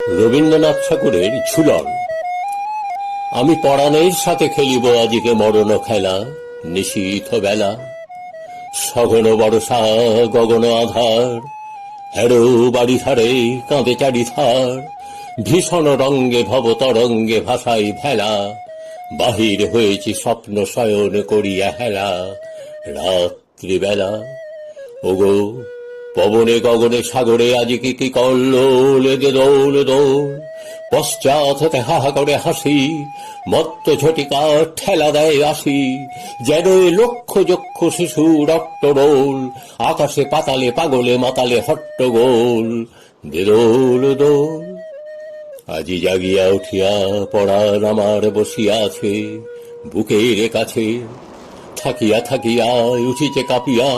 রবীন্দ্রনাথ ঠাকুরের ঝুলন। আমি পরাণের সাথে খেলিব আজকে মরণ খেলা, নিশীথ বেলা। সঘন বরষা, গগন আধার হেরো বাড়ি ধারে কাঁদে চারি ধার ভীষণ রঙ্গে ভব তরঙ্গে ভাষাই ভেলা, বাহির হয়েছি স্বপ্ন শয়ন করিয়া হেলা, রাত্রিবেলা। ওগো পবনে গগনে সাগরে আজি কি কি কল্লোল দে দোল দোল পশ্চাৎ হতে হাহা করে হাসি, মত্ত ঝটিকা ঠেলা দেয় আসি। যেন লক্ষ যক্ষ শিশু রক্তরোল আকাশে পাতালে পাগলে মাতালে হট্টগোল দে দোল দোল আজি জাগিয়া উঠিয়া পড়ার আমার বসিয়া আছে বুকের কাছে থাকিয়া থাকিয়া উঠিছে কাঁপিয়া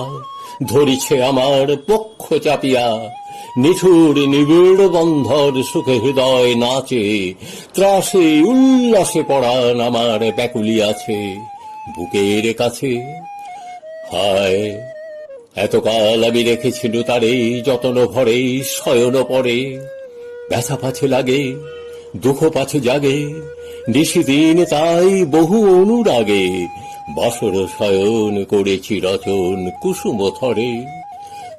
ধরিছে আমার পক্ষ চাপিয়া। নিঠুর নিবিড় বন্ধর সুখে হৃদয় নাচে। ত্রাসে উল্লাসে পড়ান আমার ব্যাকুলি আছে বুকের কাছে। হায়, এতকাল আমি রেখেছিল তারে যতন ভরে, শয়ন পরে। ব্যথা পাছে লাগে, দুঃখ পাছে জাগে নিশিদিন তাই বহু অনুরাগে বসর শয়ন করেছি রচন কুসুম থরে।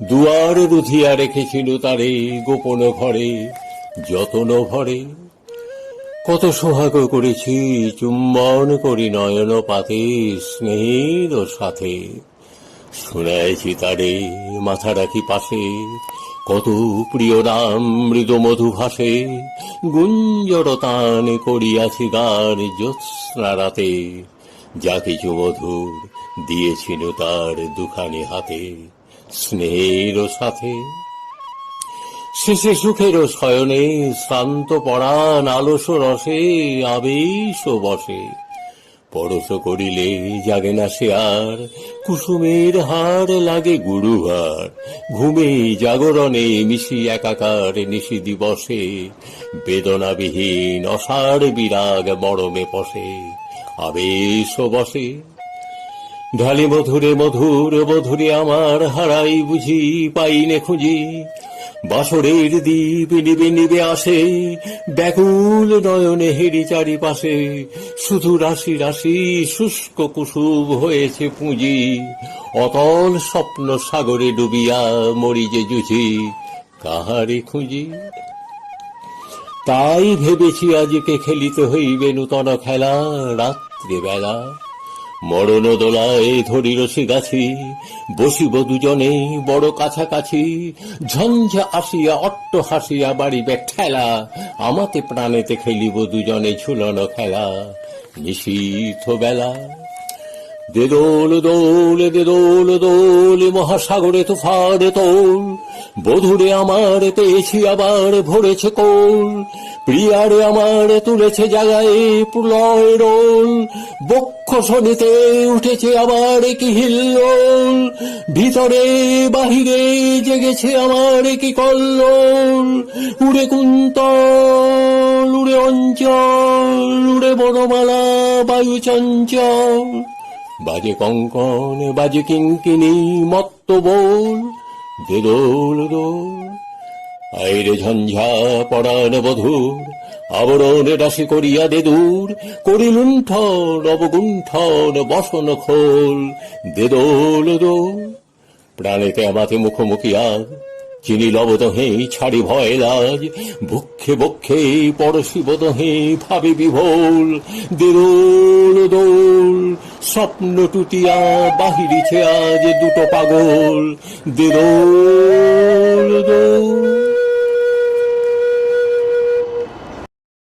দুয়ার রুধিয়া রেখেছিল তারে গোপন ঘরে, যতন ভরে। কত সোহাগ করেছি চুম্বন করি নয়ন পাতে স্নেহের সাথে। শুনেছি তারে মাথা রাখি পাশে কত প্রিয় নাম মৃদু মধু ভাসে গুঞ্জর তান করিয়াছি গান জ্যোৎস্না রাতে। যা কিছু মধুর দিয়েছিল তার দুখানি হাতে স্নেহের সাথে। শেষে সুখের শয়নে শ্রান্ত পরাণ আলস রসে আবেশ বসে। পরশ করিলে জাগে না সে আর কুসুমের হার লাগে গুরুহার। ঘুমে জাগরণে মিশি একাকার নিশি দিবসে। বেদনাবিহীন অসার বিরাগ মরমে পশে। আবেশ বসে। ঢালি মধুরে মধুর মধুরে আমার হারাই বুঝি, পাইনে খুঁজি। বাসরের দ্বীপ নিবে নিবে আসে, ব্যাকুল নয়নে হেরি চারিপাশে। শুধু রাশি রাশি শুষ্ক কুসুম হয়েছে পুঁজি। অতল স্বপ্ন সাগরে ডুবিয়া মরি যে জুঝি কাহারে খুঁজি? তাই ভেবেছি আজকে খেলিতে হইবে নূতন খেলা, রাত্রিবেলা। মরণ দোলায় ধরি রসি গাছি, বসিব দুজনে বড় কাছাকাছি। ঝঞ্ঝা আসিয়া, অট্ট হাসিয়া বাড়িবে ঠেলা, আমাতে প্রাণেতে খেলিব দুজনে ঝুলন খেলা। নিশীথ বেলা দে দোল দোল দে দোল দোল মহাসাগরে তুফার তোল। বধুরে আমার পেয়েছি, আবার ভরেছে কোল। প্রিয়ারে আমার তুলেছে জাগায় প্রলয় রোল। বক্ষ শনিতে উঠেছে আবার কি হিল্লোল। ভিতরে বাহিরে জেগেছে আমার কি কল্লোল। উড়ে কুন্তল, উড়ে অঞ্চল, উড়ে বনমালা, বায়ু চঞ্চল। বাজে কঙ্কন, বাজে কিঙ্কিনি মত্ত বোল দে দোল দোল আইরে ঝঞ্ঝা পড়ান বধুর, আবরণে রাশি করিয়া দে দূর করি লুণ্ঠন অবগুণ্ঠন, বসন খোল দে দোল দোল প্রাণেতে আমাতে মুখোমুখি আজ চিনি লবদহে ছাড়ি ভয় লাজ বক্ষে বক্ষে পরশিবদহে ভাবে বিভোল দেরোল দোল, স্বপ্ন টুটিয়া বাহিরিছে আজ দুটো পাগল, দেরোল